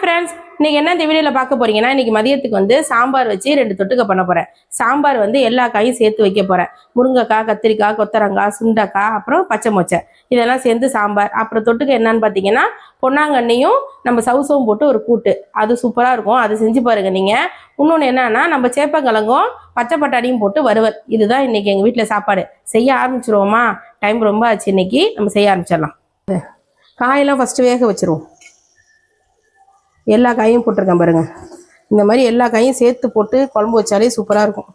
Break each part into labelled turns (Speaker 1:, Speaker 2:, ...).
Speaker 1: Friends இன்னைக்கு என்ன இந்த வீடியோவில் பார்க்க போறீங்கன்னா இன்னைக்கு மதியத்துக்கு வந்து சாம்பார் வச்சு ரெண்டு தொட்டுக்க பண்ண போறேன். சாம்பார் வந்து எல்லா காயும் சேர்த்து வைக்க போறேன். முருங்கைக்காய் கத்திரிக்காய் கொத்தரங்காய் சுண்டைக்காய் அப்புறம் பச்சை மொச்சை. இதெல்லாம் சேர்ந்து சாம்பார். அப்புறம் தொட்டுக்க என்னன்னு பார்த்தீங்கன்னா பொன்னாங்கண்ணியும் நம்ம சவுசவும் போட்டு ஒரு கூட்டு. அது சூப்பராக இருக்கும். அது செஞ்சு பாருங்க நீங்கள் இன்னொன்று என்னன்னா நம்ம சேப்பங்கிழங்கும் பச்சை பட்டாணியும் போட்டு வருவர் இதுதான் இன்னைக்கு எங்கள் வீட்டில் சாப்பாடு. செய்ய ஆரம்பிச்சிருவோமா? டைம் ரொம்ப ஆச்சு இன்னைக்கு. நம்ம செய்ய ஆரம்பிச்சிடலாம். காயெல்லாம் ஃபஸ்ட்டு வேக வச்சிருவோம். எல்லா காயும் போட்டிருக்கேன் பாருங்கள் இந்த மாதிரி எல்லா காயும் சேர்த்து போட்டு குழம்பு வச்சாலே சூப்பராக இருக்கும்.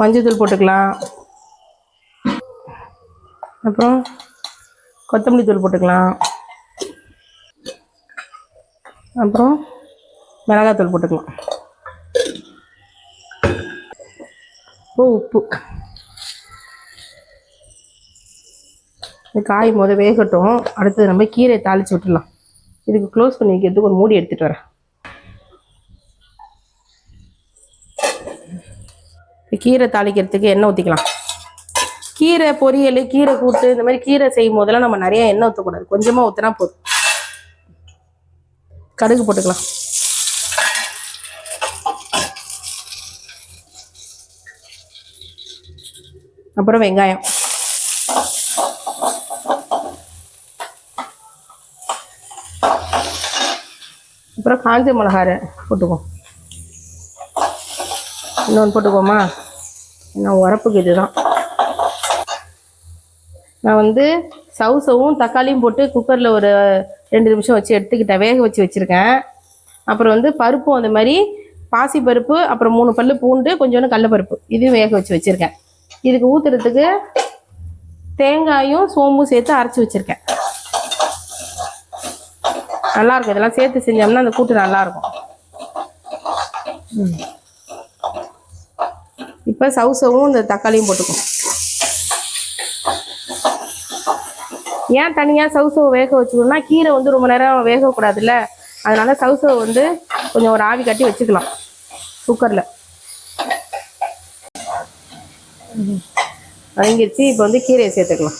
Speaker 1: மஞ்சள்தூள் போட்டுக்கலாம். அப்புறம் கொத்தமல்லி தூள் போட்டுக்கலாம். அப்புறம் மிளகாத்தூள் போட்டுக்கலாம். உப்பு. இந்த காய் முத வேகட்டும். அடுத்தது நம்ம கீரையை தாளித்து விட்டுடலாம். இதுக்கு க்ளோஸ் பண்ணி வைக்கிறதுக்கு ஒரு மூடி எடுத்துகிட்டு வரேன். கீரை தாளிக்கிறதுக்கு எண்ணெய் ஊற்றிக்கலாம் கீரை பொரியல் கீரை கூட்டு இந்த மாதிரி கீரை செய்யும் போதெல்லாம் நம்ம நிறைய எண்ணெய் ஊற்றக்கூடாது கொஞ்சமாக ஊற்றினா போதும். கடுகு போட்டுக்கலாம். அப்புறம் வெங்காயம். அப்புறம் காஞ்ச மிளகாரை போட்டுக்குவோம் இன்னொன்று போட்டுக்குவோமா நான் உரப்புக்கு இதுதான். நான் வந்து சவுசவும் தக்காளியும் போட்டு குக்கரில் ஒரு ரெண்டு நிமிஷம் வச்சு எடுத்துக்கிட்டேன். வேக வச்சு வச்சுருக்கேன். அப்புறம் வந்து பருப்பும் அந்த மாதிரி பாசி பருப்பு அப்புறம் மூணு பல்லு பூண்டு கொஞ்சோண்டு கடலப்பருப்பு. இதையும் வேக வச்சு வச்சுருக்கேன். இதுக்கு ஊற்றுறதுக்கு தேங்காயும் சோம்பும் சேர்த்து அரைச்சி வச்சுருக்கேன். நல்லா இருக்கும் இதெல்லாம் சேர்த்து செஞ்சோம்னா அந்த கூட்டு நல்லாயிருக்கும் இப்போ சவுசவும் இந்த தக்காளியும் போட்டுக்கும் ஏன் தனியாக சவுசவை வேக வச்சுக்கணும்னா கீரை வந்து ரொம்ப நேரம் வேகக்கூடாதுல்ல. அதனால சவுசவை வந்து கொஞ்சம் ஒரு ஆவி கட்டி வச்சுக்கலாம். குக்கரில். வதங்கிருச்சு. இப்போ வந்து கீரையை சேர்த்துக்கலாம்.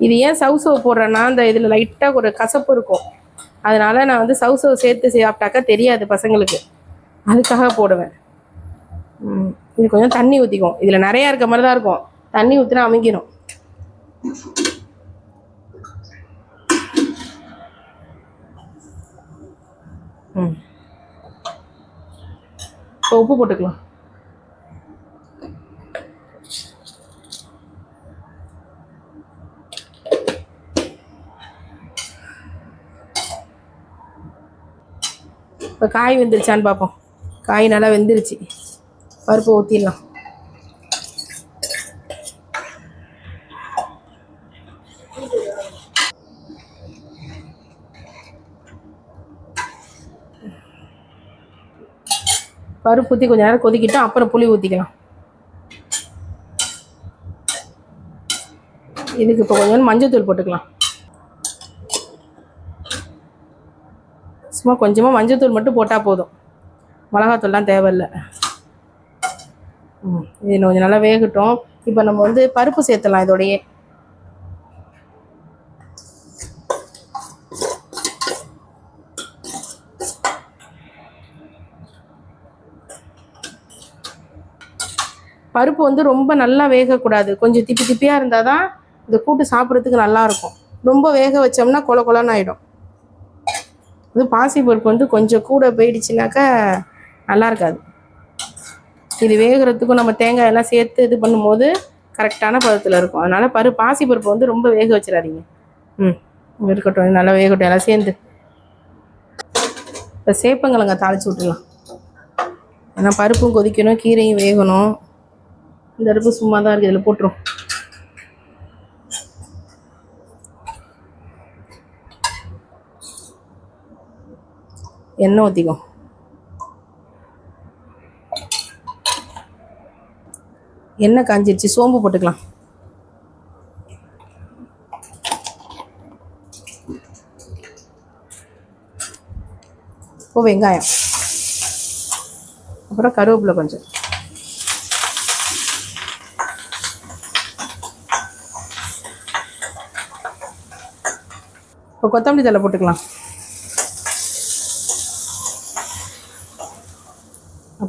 Speaker 1: இது ஏன் சவுசவு போடுறேன்னா இந்த இதில் லைட்டாக ஒரு கசப்பு இருக்கும். அதனால நான் வந்து சவுசவு சேர்த்து சாப்பிட்டாக்கா தெரியாது பசங்களுக்கு. அதுக்காக போடுவேன். ம், இது கொஞ்சம் தண்ணி ஊற்றிக்கும் இதில் நிறையா இருக்க மாதிரி தான் இருக்கும். தண்ணி ஊற்றினா அமைக்கணும் ம். இப்போ உப்பு போட்டுக்கலாம். இப்போ காய் வெந்துருச்சான்னு பார்ப்போம் காய் நல்லா வெந்துருச்சு. பருப்பு ஊற்றிடலாம் பருப்பு ஊற்றி கொஞ்சம் நேரம் கொதிக்கிட்டு அப்புறம் புளி ஊற்றிக்கலாம் இதுக்கு இப்போ கொஞ்சம் மஞ்சள் தூள் போட்டுக்கலாம். சும்மா கொஞ்சமாக மஞ்சத்தூள் மட்டும் போட்டால் போதும். மிளகாத்தூள்லாம் தேவையில்லை. ம் இது இன்னும் கொஞ்சம் நல்லா வேகட்டும். இப்போ நம்ம வந்து பருப்பு சேர்த்துலாம் இதோடையே. பருப்பு வந்து ரொம்ப நல்லா வேகக்கூடாது. கொஞ்சம் திப்பி திப்பியாக இருந்தால் தான் இந்த கூட்டு சாப்பிட்றதுக்கு நல்லாயிருக்கும் ரொம்ப வேக வச்சோம்னா கொல கொலன்னு ஆகிடும் இது பாசி பருப்பு வந்து கொஞ்சம் கூட போயிடுச்சுனாக்கா நல்லா இருக்காது. இது வேகிறதுக்கும் நம்ம தேங்காய் எல்லாம் சேர்த்து இது பண்ணும்போது கரெக்டான பதத்தில் இருக்கும். அதனால் பரு பாசி பருப்பு வந்து ரொம்ப வேக வச்சிடாதீங்க. ம் இருக்கட்டும் நல்லா வேகட்டும் எல்லாம் சேர்ந்து. இப்போ சேப்பங்கிழங்க தாளிச்சு விட்டுலாம் ஏன்னா பருப்பும் கொதிக்கணும் கீரையும் வேகணும். இந்த அடுப்பு சும்மா தான் இருக்குது இதில் போட்டுரும். எண்ணெய் ஊற்றிக்கோ எண்ணெய் காஞ்சிருச்சு சோம்பு போட்டுக்கலாம். இப்போ வெங்காயம். அப்புறம் கருவேப்பிலை கொஞ்சம். இப்போ கொத்தமல்லி தழை போட்டுக்கலாம்.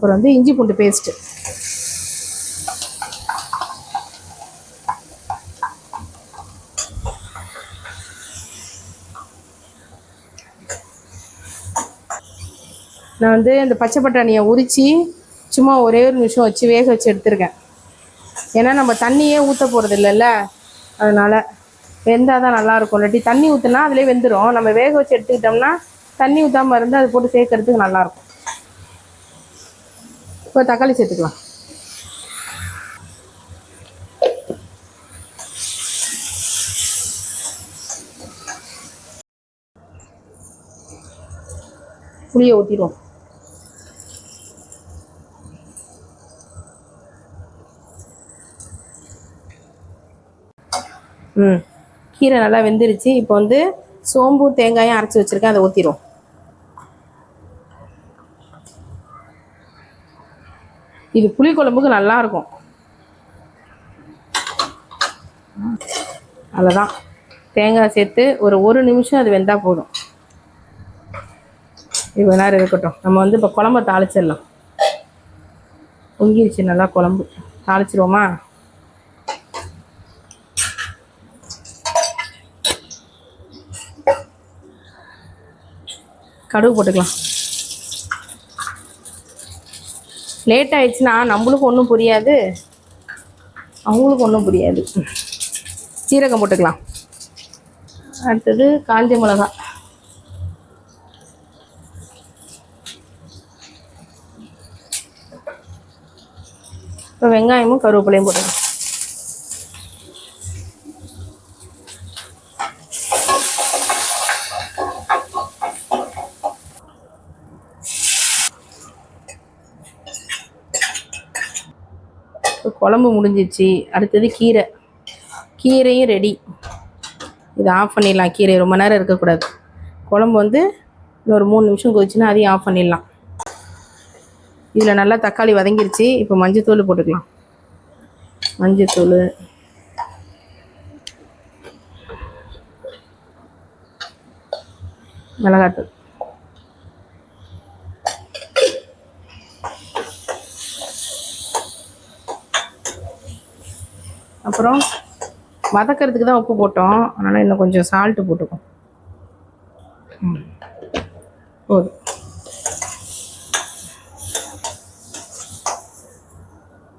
Speaker 1: அப்புறம் வந்து இஞ்சி பூண்டு பேஸ்ட்டு நான் வந்து இந்த பச்சை பட்டாணியை உரித்து சும்மா ஒரே ஒரு நிமிஷம் வச்சு வேக வச்சு எடுத்திருக்கேன். ஏன்னா நம்ம தண்ணியே ஊற்ற போகிறது இல்லைல்ல? அதனால் வெந்தால் தான் நல்லாயிருக்கும் இல்லாட்டி தண்ணி ஊற்றுனா அதிலே வெந்துடும் நம்ம வேக வச்சு எடுத்துக்கிட்டோம்னா தண்ணி ஊற்றாமல் இருந்து அது போட்டு சேர்க்கறதுக்கு நல்லாயிருக்கும் இப்போ தக்காளி சேர்த்துக்கலாம். புளியை ஊற்றிடுவோம் ம். கீரை நல்லா வெந்துருச்சு. இப்போ வந்து சோம்பும் தேங்காயும் அரைச்சி வச்சுருக்கேன். அதை ஊற்றிடுவோம் இது புளிக்குழம்புக்கு நல்லா இருக்கும். அவ்வளோதான் தேங்காய் சேர்த்து ஒரு ஒரு நிமிஷம் அது வெந்தால் போதும். இவ்வளோ நேரம் இருக்கட்டும். நம்ம வந்து இப்போ குழம்ப தாளிச்சிடலாம். பொங்கிருச்சு நல்லா குழம்பு. தாளிச்சிருவோமா? கடுகு போட்டுக்கலாம். லேட் ஆயிடுச்சுன்னா நம்மளுக்கு ஒன்றும் புரியாது. அவங்களுக்கு ஒன்றும் புரியாது. சீரகம் போட்டுக்கலாம். அடுத்தது காஞ்ச மிளகா. இப்போ வெங்காயமும் கருவேப்பிலையும் போட்டுக்கலாம். குழம்பு முடிஞ்சிச்சு. அடுத்தது கீரை. கீரையும் ரெடி இதை ஆஃப் பண்ணிடலாம். கீரை ரொம்ப நேரம் இருக்கக்கூடாது. குழம்பு வந்து இன்னொரு மூணு நிமிஷம் கொதிச்சுன்னா அதையும் ஆஃப் பண்ணிடலாம். இதில் நல்லா தக்காளி வதங்கிருச்சு. இப்போ மஞ்சத்தூள் போட்டுக்கலாம். மஞ்சத்தூள். மிளகாத்தூள். அப்புறம் வதக்கிறதுக்கு தான் உப்பு போட்டோம். அதனால் இன்னும் கொஞ்சம் சால்ட்டு போட்டுக்கோம் ம். போதும்.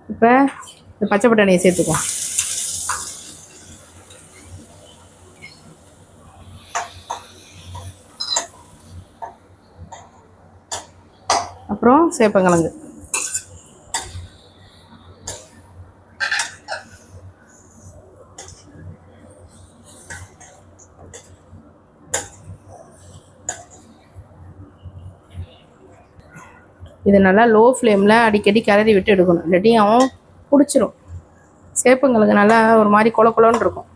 Speaker 1: இப்போ இந்த பச்சை பட்டாணியை சேர்த்துக்குவோம் அப்புறம் சேப்பங்கிழங்கு. இது நல்லா லோ ஃப்ளேமில் அடிக்கடி கிளறி விட்டு எடுக்கணும். இல்லாட்டி அவன் பிடிச்சிரும். சேப்பங்களுக்கு நல்லா ஒரு மாதிரி கொல கொலன்னு இருக்கும்.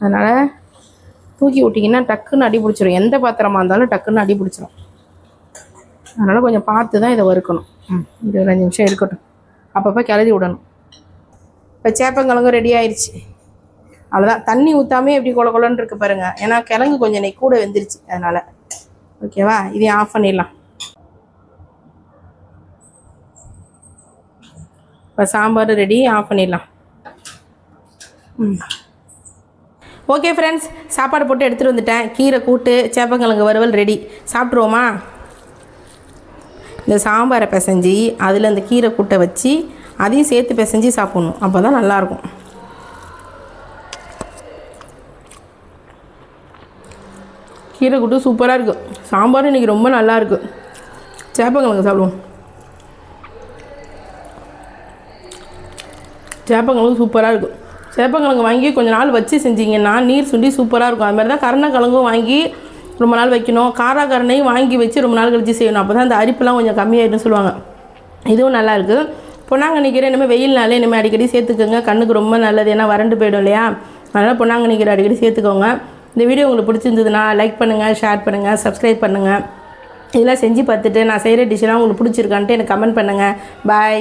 Speaker 1: அதனால் தூக்கி விட்டிங்கன்னா டக்குன்னு அடி பிடிச்சிரும். எந்த பாத்திரமாக இருந்தாலும் டக்குன்னு அடி பிடிச்சிரும். அதனால் கொஞ்சம் பார்த்து தான் இதை வறுக்கணும். ம் இது ஒரு அஞ்சு நிமிஷம் இருக்கட்டும். அப்பப்போ கிளறி விடணும். இப்போ சேப்பங்கிழங்கும் ரெடி ஆயிடுச்சு அவ்வளோதான் தண்ணி ஊற்றாமே எப்படி கொல கொலன்னு இருக்கு பாருங்கள் ஏன்னா கிழங்கு கொஞ்சம் நெய் கூட வெந்துருச்சு. அதனால். ஓகேவா இதையும் ஆஃப் பண்ணிடலாம். இப்போ சாம்பார் ரெடி ஆஃப் பண்ணிடலாம். ம். ஓகே ஃப்ரெண்ட்ஸ் சாப்பாடு போட்டு எடுத்துகிட்டு வந்துட்டேன். கீரை கூட்டு சேப்பங்கிழங்கு வறுவல் ரெடி. சாப்பிட்ருவோமா இந்த சாம்பாரை பிசைஞ்சி அதில் இந்த கீரை கூட்டை வச்சு அதையும் சேர்த்து பிசைஞ்சு சாப்பிட்ணும். அப்போ தான் நல்லாயிருக்கும். கீரை கூட்டு சூப்பராக இருக்குது சாம்பாரும் இன்றைக்கி ரொம்ப நல்லாயிருக்கு சேப்பங்கிழங்கு சாப்பிடுவோம். சேப்பங்கிழங்கு சூப்பராக இருக்கும். சேப்பங்கிழங்கு வாங்கி கொஞ்சம் நாள் வச்சு செஞ்சீங்கன்னா நீர் சுண்டி சூப்பராக இருக்கும். அது மாதிரி தான் கருணக்கிழங்கும் வாங்கி ரொம்ப நாள் வைக்கணும். காராக்கரணையும் வாங்கி வச்சு ரொம்ப நாள் கழித்து செய்யணும். அப்போ தான் அந்த அரிப்புலாம் கொஞ்சம் கம்மியாயிடும்னு சொல்லுவாங்க. இதுவும் நல்லாயிருக்கு பொன்னாங்கண்ணி கீரை இனிமேல் வெயில்னாலே இனிமேல் அடிக்கடி சேர்த்துக்கோங்க. கண்ணுக்கு ரொம்ப நல்லது. ஏன்னா வறண்டு போயிடும் இல்லையா? அதனால் பொன்னாங்கண்ணி கீரை அடிக்கடி சேர்த்துக்கோங்க. இந்த வீடியோ உங்களுக்கு பிடிச்சிருந்ததுன்னா லைக் பண்ணுங்கள் ஷேர் பண்ணுங்கள் சப்ஸ்கிரைப் பண்ணுங்கள் இதெல்லாம் செஞ்சு பார்த்துட்டு நான் செய்கிற டிஷ்ஷெல்லாம் உங்களுக்கு பிடிச்சிருக்கான்ட்டு எனக்கு கமெண்ட் பண்ணுங்கள் பாய்